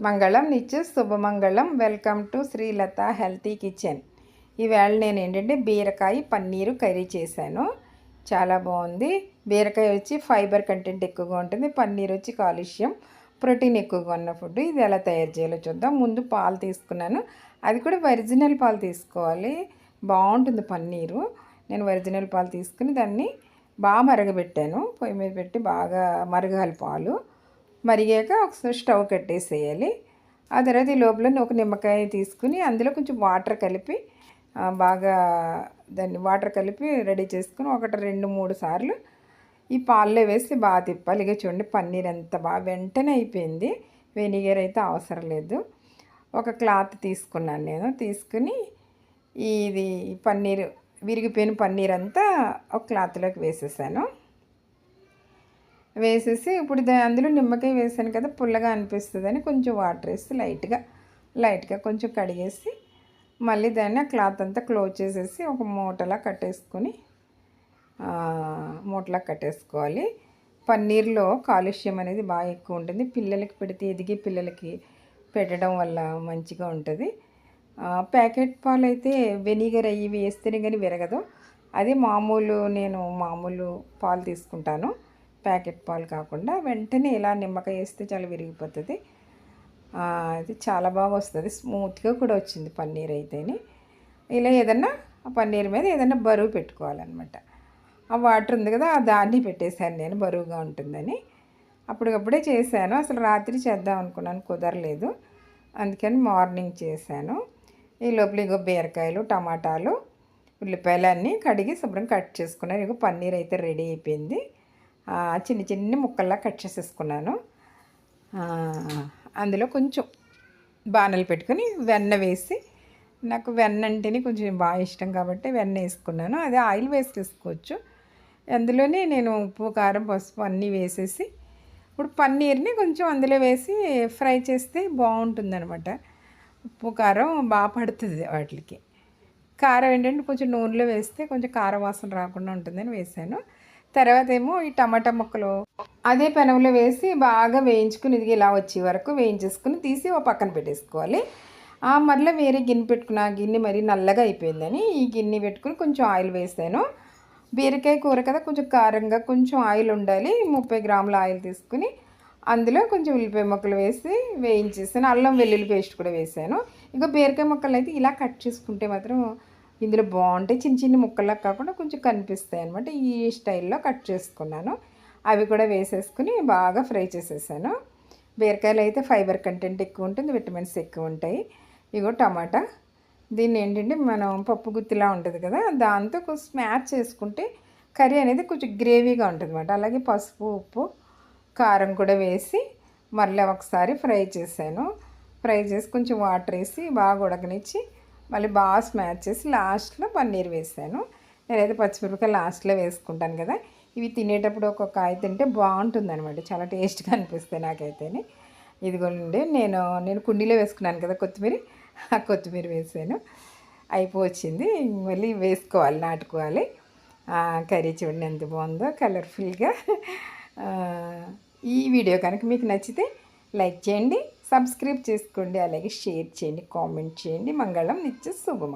మంగళం నిత్య శుభమంగళం. Welcome to Srilatha healthy kitchen. ఈవేళ నేను ఏంటంటే బీరకాయ పన్నీరు కర్రీ చేశాను. చాలా బాగుంది. బీరకాయ వచ్చి ఫైబర్ కంటెంట్ ఎక్కువగా ఉంటుంది. పన్నీర్ వచ్చి కాలుష్యం ప్రోటీన్ ఎక్కువగా ఉన్న ఫుడ్. ఇది ఎలా తయారు చేయాలో చూద్దాం. ముందు పాలు తీసుకున్నాను. అది కూడా ఒరిజినల్ పాలు తీసుకోవాలి. బాగుంటుంది పన్నీరు. నేను ఒరిజినల్ పాలు తీసుకుని దాన్ని బాగా మరగబెట్టాను. పొయ్యి మీద పెట్టి బాగా మరగాలి పాలు. మరిగాక ఒకసారి స్టవ్ కట్టేసేయాలి. ఆ తర్వాత ఈ లోపల ఒక నిమ్మకాయ తీసుకుని అందులో కొంచెం వాటర్ కలిపి బాగా దాన్ని వాటర్ కలిపి రెడీ చేసుకుని ఒకటి రెండు మూడు సార్లు ఈ పాల్లో వేసి బాగా తిప్పాలి. ఇక చూడండి పన్నీర్ ఎంత బాగా వెంటనే అయిపోయింది. వెనిగర్ అయితే అవసరం లేదు. ఒక క్లాత్ తీసుకున్నాను నేను. తీసుకుని ఇది పన్నీర్ విరిగిపోయిన పన్నీర్ అంతా ఒక క్లాత్లోకి వేసేసాను. వేసేసి ఇప్పుడు దా అందులో నిమ్మకాయ వేసాను కదా పుల్లగా అనిపిస్తుందని కొంచెం వాటర్ వేసి లైట్గా లైట్గా కొంచెం కడిగేసి మళ్ళీ దాన్ని ఆ క్లాత్ అంతా క్లోజ్ చేసేసి ఒక మూటలా కట్టేసుకొని మూటలా కట్టేసుకోవాలి. పన్నీర్లో కాలుష్యం అనేది బాగా ఎక్కువ ఉంటుంది. పిల్లలకి పెడితే ఎదిగే పిల్లలకి పెట్టడం వల్ల మంచిగా ఉంటుంది. ప్యాకెట్ పాలు అయితే వెనిగర్ అయ్యి వేస్తేనే కానీ విరగదు. అదే మామూలు నేను మామూలు పాలు తీసుకుంటాను. ప్యాకెట్ పాలు కాకుండా వెంటనే ఇలా నిమ్మకాయ వేస్తే చాలా విరిగిపోతుంది. ఇది చాలా బాగా వస్తుంది. స్మూత్గా కూడా వచ్చింది పన్నీర్ అయితేనే. ఇలా ఏదన్నా ఆ పన్నీర్ మీద ఏదన్నా బరువు పెట్టుకోవాలన్నమాట. ఆ వాటర్ ఉంది కదా ఆ దాన్ని పెట్టేశాను నేను బరువుగా ఉంటుందని. అప్పటికప్పుడే చేశాను. అసలు రాత్రి చేద్దాం అనుకున్నాను కుదరలేదు. అందుకని మార్నింగ్ చేశాను. ఈ లోపల ఇంకో బీరకాయలు టమాటాలు ఉల్లిపాయలు అన్నీ కడిగి శుభ్రం కట్ చేసుకున్నాను. ఇంకో పన్నీర్ అయితే రెడీ అయిపోయింది. చిన్న చిన్న ముక్కల్లా కట్ చేసేసుకున్నాను. అందులో కొంచెం బాణలు పెట్టుకొని వెన్న వేసి నాకు వెన్న అంటేనే కొంచెం బాగా ఇష్టం కాబట్టి వెన్న వేసుకున్నాను. అదే ఆయిల్ వేసి తీసుకోవచ్చు అందులోనే నేను ఉప్పు కారం పసుపు అన్నీ వేసేసి ఇప్పుడు పన్నీర్ని కొంచెం అందులో వేసి ఫ్రై చేస్తే బాగుంటుందన్నమాట. ఉప్పు కారం బాగా పడుతుంది వాటికి. కారం ఏంటంటే కొంచెం నూనెలో వేస్తే కొంచెం కారం వాసన రాకుండా ఉంటుందని వేసాను. తర్వాత ఏమో ఈ టమాటా ముక్కలు అదే పెనంలో వేసి బాగా వేయించుకుని ఇది ఇలా వచ్చే వరకు వేయించేసుకుని తీసి ఒక పక్కన పెట్టేసుకోవాలి. ఆ మరలా వేరే గిన్నె పెట్టుకున్న ఆ గిన్నె మరి నల్లగా అయిపోయిందని ఈ గిన్నె పెట్టుకుని కొంచెం ఆయిల్ వేసాను. బీరకాయ కూర కదా కొంచెం కారంగా కొంచెం ఆయిల్ ఉండాలి. ముప్పై గ్రాముల ఆయిల్ తీసుకుని అందులో కొంచెం ఉల్లిపాయ ముక్కలు వేసి వేయించేసాను. అల్లం వెల్లుల్లి పేస్ట్ కూడా వేసాను. ఇంకా బీరకాయ ముక్కలు అయితే ఇలా కట్ చేసుకుంటే మాత్రం ఇందులో బాగుంటాయి. చిన్న చిన్న ముక్కల్లా కాకుండా కొంచెం కనిపిస్తాయి అనమాట ఈ స్టైల్లో కట్ చేసుకున్నాను. అవి కూడా వేసేసుకుని బాగా ఫ్రై చేసేసాను. బీరకాయలు అయితే ఫైబర్ కంటెంట్ ఎక్కువ ఉంటుంది విటమిన్స్ ఎక్కువ ఉంటాయి. ఇగో టమాటా. దీన్ని ఏంటంటే మనం పప్పు గుత్తిలా ఉంటుంది కదా దాంతో కొంచెం స్మాచ్ చేసుకుంటే కర్రీ అనేది కొంచెం గ్రేవీగా ఉంటుంది అనమాట అలాగే పసుపు ఉప్పు కారం కూడా వేసి మళ్ళీ ఒకసారి ఫ్రై చేశాను. ఫ్రై చేసి కొంచెం వాటర్ వేసి బాగా ఉడకనిచ్చి మళ్ళీ బాగా స్మాచ్ చేసి లాస్ట్లో పన్నీర్ వేసాను. నేనైతే పచ్చిమిరపకాయ లాస్ట్లో వేసుకుంటాను కదా. ఇవి తినేటప్పుడు ఒక్కొక్క కాయ తింటే బాగుంటుంది అనమాట చాలా టేస్ట్గా అనిపిస్తాయి నాకైతేనే. ఇదిగోండి నేను నేను కుండీలో వేసుకున్నాను కదా కొత్తిమీర. ఆ కొత్తిమీర వేసాను. అయిపోవచ్చింది. మళ్ళీ వేసుకోవాలి నాటుకోవాలి. కర్రీ చూడండి ఎంత బాగుందో కలర్ఫుల్గా. ఈ వీడియో కనుక మీకు నచ్చితే లైక్ చేయండి. సబ్స్క్రైబ్ చేసుకోండి అలాగే షేర్ చేయండి కామెంట్ చేయండి. మంగళం నిత్య శుభమంగళం.